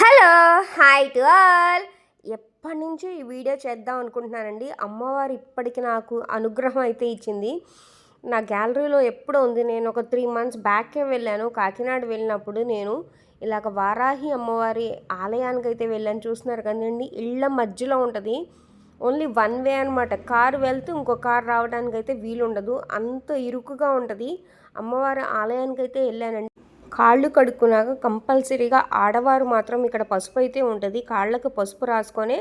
Hello hi to all. ఎప్పటి నుంచో ఈ వీడియో చేద్దాం అనుకుంటున్నానండి. అమ్మవారు ఇప్పటికి నాకు అనుగ్రహం అయితే ఇచ్చింది. నా గ్యాలరీలో ఎప్పుడో ఉంది. నేను ఒక త్రీ మంత్స్ బ్యాకే వెళ్ళాను. కాకినాడ వెళ్ళినప్పుడు నేను ఇలాగ వారాహి అమ్మవారి ఆలయానికి అయితే వెళ్ళాను. చూస్తున్నారు కదండి ఇళ్ళ మధ్యలో ఉంటుంది. ఓన్లీ వన్ వే అనమాట కారు వెళ్తూ ఇంకో కారు రావడానికి అయితే వీలుండదు. అంత ఇరుకుగా ఉంటుంది. అమ్మవారి ఆలయానికి అయితే వెళ్ళానండి. కాళ్ళు కడుక్కున్నాక కంపల్సరీగా ఆడవారు మాత్రం ఇక్కడ పసుపు అయితే ఉంటుంది. కాళ్ళకు పసుపు రాసుకొని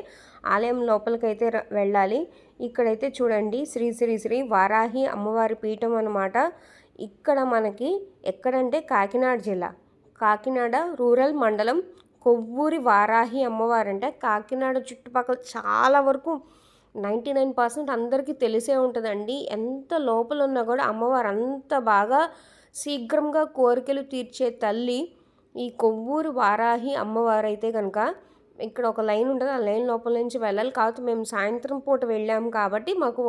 ఆలయం లోపలికైతే వెళ్ళాలి. ఇక్కడైతే చూడండి శ్రీ శ్రీ శ్రీ వారాహి అమ్మవారి పీఠం అన్నమాట. ఇక్కడ మనకి ఎక్కడంటే కాకినాడ జిల్లా. కాకినాడ రూరల్ మండలం కొవ్వూరి వారాహి అమ్మవారు అంటే కాకినాడ చుట్టుపక్కల చాలా వరకు నైంటీ నైన్ పర్సెంట్ అందరికీ తెలిసే ఉంటుందండి. ఎంత లోపల ఉన్నా కూడా అమ్మవారు అంత బాగా శీఘ్రంగా కోరికలు తీర్చే తల్లి ఈ కొవ్వూరు వారాహి అమ్మవారైతే కనుక ఇక్కడ ఒక లైన్ ఉంటుంది. ఆ లైన్ లోపల నుంచి వెళ్ళాలి. కాకపోతే మేము సాయంత్రం పూట వెళ్ళాము కాబట్టి మాకు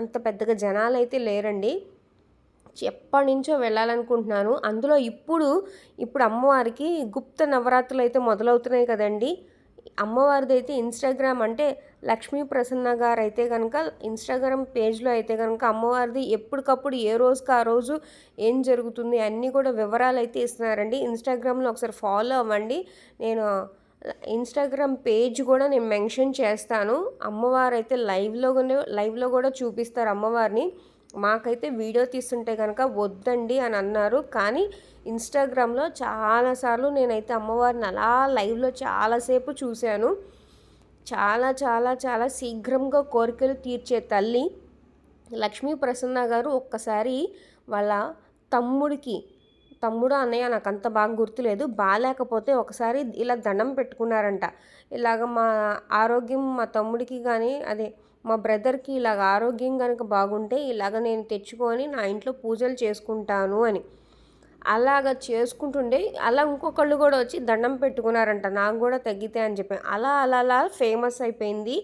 అంత పెద్దగా జనాలు అయితే లేరండి. ఎప్పటి నుంచో వెళ్ళాలనుకుంటున్నాను. అందులో ఇప్పుడు ఇప్పుడు అమ్మవారికి గుప్త నవరాత్రులు అయితే మొదలవుతున్నాయి కదండి. అమ్మవారిది అయితే ఇన్స్టాగ్రామ్ అంటే లక్ష్మీ ప్రసన్న గారు అయితే కనుక ఇన్స్టాగ్రామ్ పేజ్లో అయితే కనుక అమ్మవారిది ఎప్పటికప్పుడు ఏ రోజుకి ఆ రోజు ఏం జరుగుతుంది అన్నీ కూడా వివరాలు అయితే ఇస్తున్నారండి. ఇన్స్టాగ్రామ్లో ఒకసారి ఫాలో అవ్వండి. నేను ఇన్స్టాగ్రామ్ పేజ్ కూడా నేను మెన్షన్ చేస్తాను. అమ్మవారు అయితే లైవ్లో లైవ్లో కూడా చూపిస్తారు అమ్మవారిని. మాకైతే వీడియో తీస్తుంటే కనుక వద్దండి అని అన్నారు. కానీ ఇన్స్టాగ్రామ్లో చాలాసార్లు నేనైతే అమ్మవారిని అలా లైవ్లో చాలాసేపు చూశాను. చాలా చాలా చాలా శీఘ్రంగా కోరికలు తీర్చే తల్లి లక్ష్మీ ప్రసన్న గారు ఒక్కసారి వాళ్ళ తమ్ముడికి తమ్ముడు అన్నయ్య నాకు అంత బాగా గుర్తులేదు. బాగాలేకపోతే ఒకసారి ఇలా దండం పెట్టుకున్నారంట. ఇలాగ మా ఆరోగ్యం మా తమ్ముడికి కానీ అదే మా బ్రదర్కి ఇలాగ ఆరోగ్యం కనుక బాగుంటే ఇలాగ నేను తెచ్చుకొని నా ఇంట్లో పూజలు చేసుకుంటాను అని. అలాగ చేసుకుంటుండే అలా ఇంకొకళ్ళు కూడా వచ్చి దండం పెట్టుకున్నారంట నాకు కూడా తగ్గితే అని చెప్పి. అలా అలా అలా ఫేమస్ అయిపోయింది.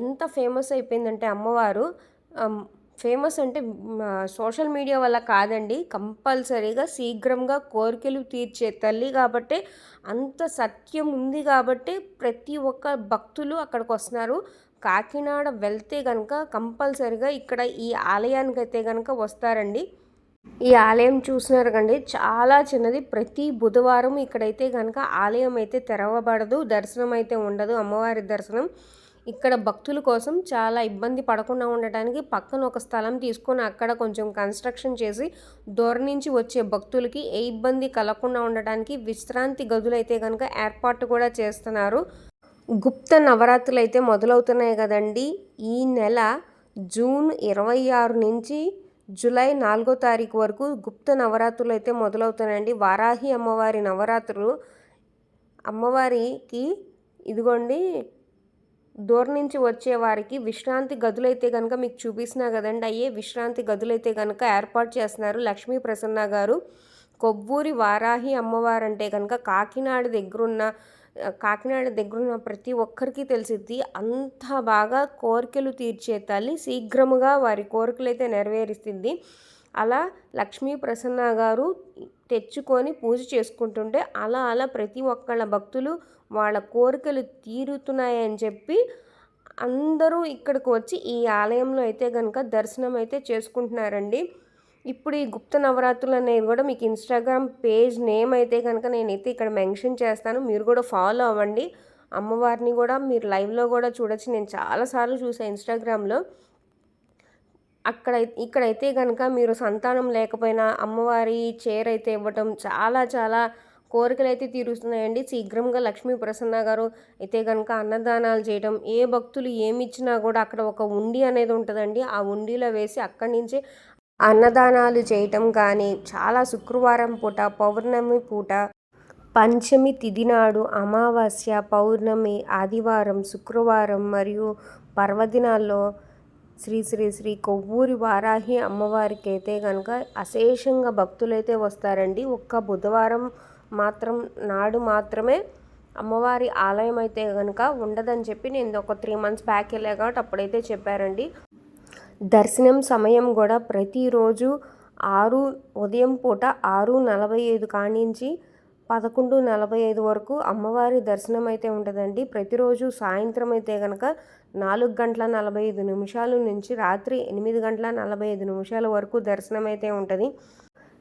ఎంత ఫేమస్ అయిపోయిందంటే అమ్మవారు ఫేమస్ అంటే సోషల్ మీడియా వల్ల కాదండి. కంపల్సరీగా శీఘ్రంగా కోరికలు తీర్చే తల్లి కాబట్టి అంత సత్యం ఉంది కాబట్టి ప్రతి ఒక్క భక్తులు అక్కడికి వస్తున్నారు. కాకినాడ వెళ్తే కనుక కంపల్సరిగా ఇక్కడ ఈ ఆలయానికి అయితే కనుక వస్తారండి. ఈ ఆలయం చూసినారు కండి చాలా చిన్నది. ప్రతి బుధవారం ఇక్కడైతే కనుక ఆలయం అయితే తెరవబడదు దర్శనం అయితే ఉండదు అమ్మవారి దర్శనం. ఇక్కడ భక్తుల కోసం చాలా ఇబ్బంది పడకుండా ఉండటానికి పక్కన ఒక స్థలం తీసుకొని అక్కడ కొంచెం కన్స్ట్రక్షన్ చేసి దూరం నుంచి వచ్చే భక్తులకి ఏ ఇబ్బంది కలగకుండా ఉండటానికి విశ్రాంతి గదులు అయితే కనుక ఏర్పాటు కూడా చేస్తున్నారు. గుప్త నవరాత్రులు అయితే మొదలవుతున్నాయి కదండి. ఈ నెల జూన్ ఇరవై ఆరు నుంచి జూలై నాలుగో తారీఖు వరకు గుప్త నవరాత్రులు అయితే మొదలవుతున్నాయండి. వారాహి అమ్మవారి నవరాత్రులు అమ్మవారికి ఇదిగోండి దూరం నుంచి వచ్చే వారికి విశ్రాంతి గదులైతే కనుక మీకు చూపిస్తున్నా కదండి. అయ్యే విశ్రాంతి గదులైతే కనుక ఏర్పాటు చేస్తున్నారు లక్ష్మీ ప్రసన్న గారు. కొవ్వూరి వారాహి అమ్మవారు అంటే కనుక కాకినాడ దగ్గరున్న కాకినాడ దగ్గరున్న ప్రతి ఒక్కరికి తెలిసిద్ది. అంత బాగా కోరికలు తీర్చే తల్లి శీఘ్రముగా వారి కోరికలు అయితే నెరవేరుస్తుంది. అలా లక్ష్మీ ప్రసన్న గారు తెచ్చుకొని పూజ చేసుకుంటుంటే అలా అలా ప్రతి ఒక్కళ్ళ భక్తులు వాళ్ళ కోరికలు తీరుతున్నాయని చెప్పి అందరూ ఇక్కడికి వచ్చి ఈ ఆలయంలో అయితే కనుక దర్శనం అయితే చేసుకుంటున్నారండి. ఇప్పుడు ఈ గుప్త నవరాత్రులు అనేది కూడా మీకు ఇన్స్టాగ్రామ్ పేజ్ నేమ్ అయితే కనుక నేనైతే ఇక్కడ మెన్షన్ చేస్తాను. మీరు కూడా ఫాలో అవ్వండి. అమ్మవారిని కూడా మీరు లైవ్లో కూడా చూడొచ్చు. నేను చాలాసార్లు చూసాను ఇన్స్టాగ్రామ్లో అక్కడ ఇక్కడైతే కనుక మీరు సంతానం లేకపోయినా అమ్మవారి చీర అయితే ఇవ్వటం చాలా చాలా కోరికలు అయితే తీరుస్తున్నాయండి. శీఘ్రంగా లక్ష్మీ ప్రసన్న గారు అయితే కనుక అన్నదానాలు చేయడం ఏ భక్తులు ఏమి ఇచ్చినా కూడా అక్కడ ఒక ఉండి అనేది ఉంటుందండి. ఆ ఉండిలో వేసి అక్కడి నుంచి అన్నదానాలు చేయటం కానీ చాలా శుక్రవారం పూట పౌర్ణమి పూట పంచమి తిథి నాడు అమావాస్య పౌర్ణమి ఆదివారం శుక్రవారం మరియు పర్వదినాల్లో శ్రీ శ్రీ శ్రీ కొవ్వూరి వారాహి అమ్మవారికి అయితే కనుక అశేషంగా భక్తులైతే వస్తారండి. ఒక్క బుధవారం మాత్రం నాడు మాత్రమే అమ్మవారి ఆలయం అయితే కనుక ఉండదని చెప్పి నేను ఒక త్రీ మంత్స్ బ్యాక్ వెళ్ళా కాబట్టి అప్పుడైతే చెప్పారండి. దర్శనం సమయం కూడా ప్రతిరోజు ఆరు ఉదయం పూట ఆరు నలభై ఐదు కానించి పదకొండు నలభై ఐదు వరకు అమ్మవారి దర్శనం అయితే ఉంటుందండి. ప్రతిరోజు సాయంత్రం అయితే కనుక నాలుగు గంటల నలభై ఐదు నిమిషాల నుంచి రాత్రి ఎనిమిది గంటల నలభై ఐదు నిమిషాల వరకు దర్శనం అయితే ఉంటుంది.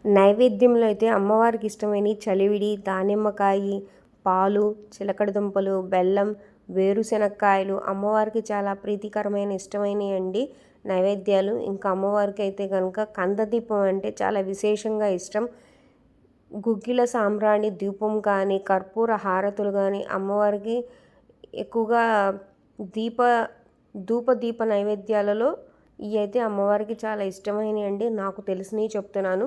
నైవేద్యంలో అయితే అమ్మవారికి ఇష్టమైన చలివిడి దానిమ్మకాయి పాలు చిలకడ దుంపలు బెల్లం వేరుశనక్కాయలు అమ్మవారికి చాలా ప్రీతికరమైన ఇష్టమైనవి అండి నైవేద్యాలు ఇంకా అమ్మవారికి అయితే కనుక కందదీపం అంటే చాలా విశేషంగా ఇష్టం. గుగ్గిల సాంబ్రాణి దీపం కానీ కర్పూర హారతులు కానీ అమ్మవారికి ఎక్కువగా దీప ధూప దీప నైవేద్యాలలో ఇవి అయితే అమ్మవారికి చాలా ఇష్టమైనవి అండి నాకు తెలిసినవి చెప్తున్నాను.